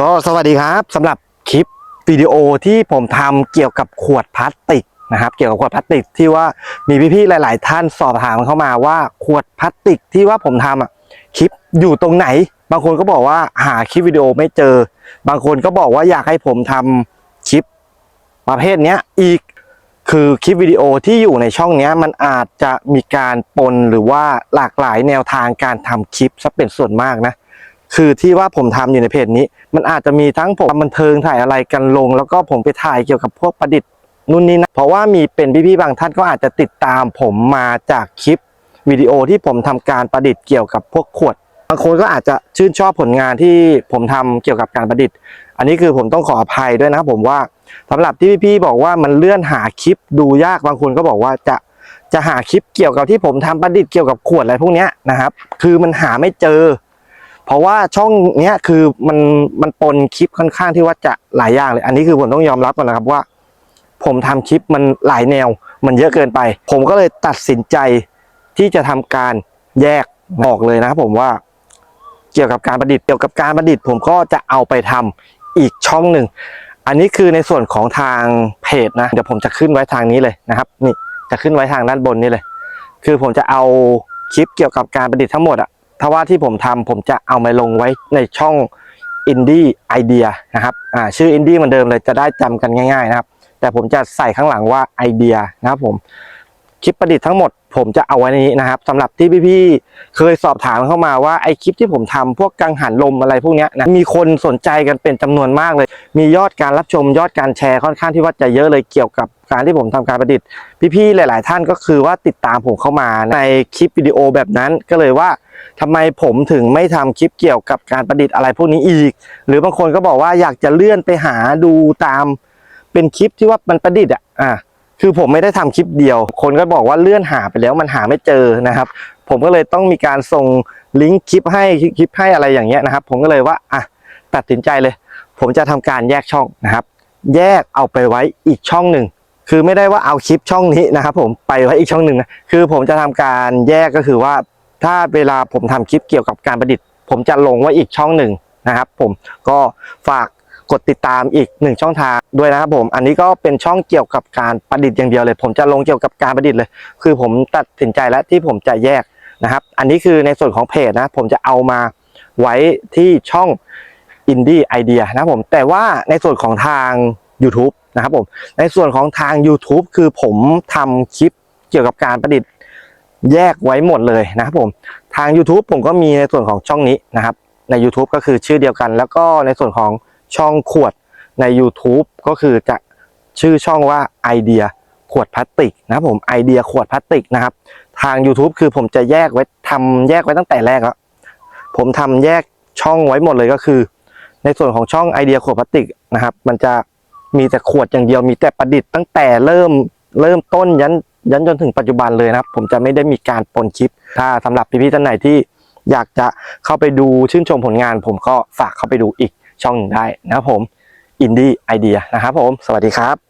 ก็สวัสดีครับสำหรับคลิปวิดีโอที่ผมทำเกี่ยวกับขวดพลาสติกนะครับเกี่ยวกับขวดพลาสติกที่ว่ามีพี่ๆหลาย ๆ ท่านสอบถามเข้ามาว่าขวดพลาสติกที่ว่าผมทำอะคลิปอยู่ตรงไหน บางคนก็บอกว่าหาคลิปวิดีโอไม่เจอ บางคนก็บอกว่าอยากให้ผมทำคลิปประเภทเนี้ยอีกคือคลิปวิดีโอที่อยู่ในช่องเนี้ยมันอาจจะมีการปนหรือว่าหลากหลายแนวทางการทำคลิปซะเป็นส่วนมากนะ คือที่ว่าผมทำอยู่ในเพจนี้ มันอาจจะมีทั้งผมบันเทิงถ่ายอะไรกันลง แล้วก็ผมไปถ่ายเกี่ยวกับพวกประดิษฐ์นู่นนี่นะเพราะว่ามีเป็นพี่ๆบางท่านก็อาจจะติดตามผมมาจากคลิปวิดีโอที่ผมทำการประดิษฐ์เกี่ยวกับพวกขวดบางคนก็อาจจะชื่นชอบผลงานที่ผมทำเกี่ยวกับการประดิษฐ์ อันนี้คือผมต้องขออภัยด้วยนะครับผมว่าสำหรับที่พี่ๆบอกว่ามันเลื่อนหาคลิปดูยากบางคนก็บอกว่าจะจะหาคลิปเกี่ยวกับที่ผมทำประดิษฐ์เกี่ยวกับขวดอะไรพวกนี้นะครับ คือมันหาไม่เจอ เพราะว่าช่องเนี้ยคือมันมันปนคลิปค่อนข้างที่ว่าจะหลายอย่างเลย อันนี้คือผมต้องยอมรับก่อนนะครับว่า ผมทำคลิปมันหลายแนว มันเยอะเกินไป ผมก็เลยตัดสินใจที่จะทำการแยกออกเลยนะครับผมว่าเกี่ยวกับการประดิษฐ์เกี่ยวกับการประดิษฐ์ผมก็จะเอาไปทำอีกช่องหนึ่ง อันนี้คือในส่วนของทางเพจนะ เดี๋ยวผมจะขึ้นไว้ทางนี้เลยนะครับ นี่จะขึ้นไว้ทางด้านบนนี้เลย คือผมจะเอาคลิปเกี่ยวกับการประดิษฐ์ทั้งหมดอะ ถ้าว่าที่ผมทำผมจะเอามาลงไว้ในช่อง Indie Idea นะครับอ่าชื่อ Indie เหมือนเดิมเลยจะได้จำกันง่าย ๆ นะครับ แต่ผมจะใส่ข้างหลังว่าไอเดียนะครับผมคลิปประดิษฐ์ทั้งหมดผมจะเอาไว้ในนี้นะครับสำหรับที่พี่ๆเคยสอบถามเข้ามาว่าไอคลิปที่ผมทำพวกกังหันลมอะไรพวกเนี้ยนะมีคนสนใจกันเป็นจำนวนมากเลย มียอดการรับชมยอดการแชร์ค่อนข้างที่ว่าจะเยอะเลยเกี่ยวกับการที่ผมทำการประดิษฐ์พี่ๆหลาย ๆ ท่านก็คือว่าติดตามผมเข้ามาในคลิปวิดีโอแบบนั้นก็เลยว่า ทำไมผมถึงไม่ทำคลิปเกี่ยวกับการประดิษฐ์อะไรพวกนี้อีก หรือบางคนก็บอกว่าอยากจะเลื่อนไปหาดูตามเป็นคลิปที่ว่ามันประดิษฐ์อะอ่าคือผมไม่ได้ทำคลิปเดียว คนก็บอกว่าเลื่อนหาไปแล้วมันหาไม่เจอนะครับ ผมก็เลยต้องมีการส่งลิงก์คลิปให้คลิปให้อะไรอย่างเงี้ยนะครับ ผมก็เลยว่าอะตัดสินใจเลย ผมจะทำการแยกช่องนะครับ แยกเอาไปไว้อีกช่องหนึ่งคือไม่ได้ว่าเอาคลิปช่องนี้นะครับ ผมไปไว้อีกช่องหนึ่งนะคือผมจะทำการแยกก็คือว่า ถ้าเวลาผมทำคลิปเกี่ยวกับการประดิษฐ์ ผมจะลงไว้อีกช่องหนึ่งนะครับ ผมก็ฝากกดติดตามอีกหนึ่งช่องทางด้วยนะครับผม อันนี้ก็เป็นช่องเกี่ยวกับการประดิษฐ์อย่างเดียวเลย ผมจะลงเกี่ยวกับการประดิษฐ์เลย คือผมตัดสินใจแล้วที่ผมจะแยกนะครับ อันนี้คือในส่วนของเพจนะ ผมจะเอามาไว้ที่ช่อง Indie Idea นะครับผมแต่ว่าในส่วนของทาง YouTube นะครับผมในส่วนของทาง YouTube คือผมทำคลิปเกี่ยวกับการประดิษฐ์ แยกไว้หมดเลยนะครับผมทาง YouTube ผมก็มีในส่วนของช่องนี้นะครับ ใน YouTube ก็คือชื่อเดียวกัน แล้วก็ในส่วนของช่องขวดใน YouTube ก็คือจะชื่อช่องว่าไอเดียขวดพลาสติกนะครับผมไอเดียขวดพลาสติกนะครับ ทาง YouTube คือผมจะแยกไว้ทำแยกไว้ตั้งแต่แรกแล้วผมทำแยกช่องไว้หมดเลยก็คือ ในส่วนของช่องไอเดียขวดพลาสติกนะครับ มันจะมีแต่ขวดอย่างเดียวมีแต่ประดิษฐ์ตั้งแต่เริ่มเริ่มต้นยัน ยันจนถึงปัจจุบันเลยนะครับ ผมจะไม่ได้มีการปนคลิป ถ้าสำหรับพี่ๆท่านไหนที่อยากจะเข้าไปดูชื่นชมผลงาน ผมก็ฝากเข้าไปดูอีกช่องหนึ่งได้นะครับผมอินดี้ไอเดียนะครับผม สวัสดีครับ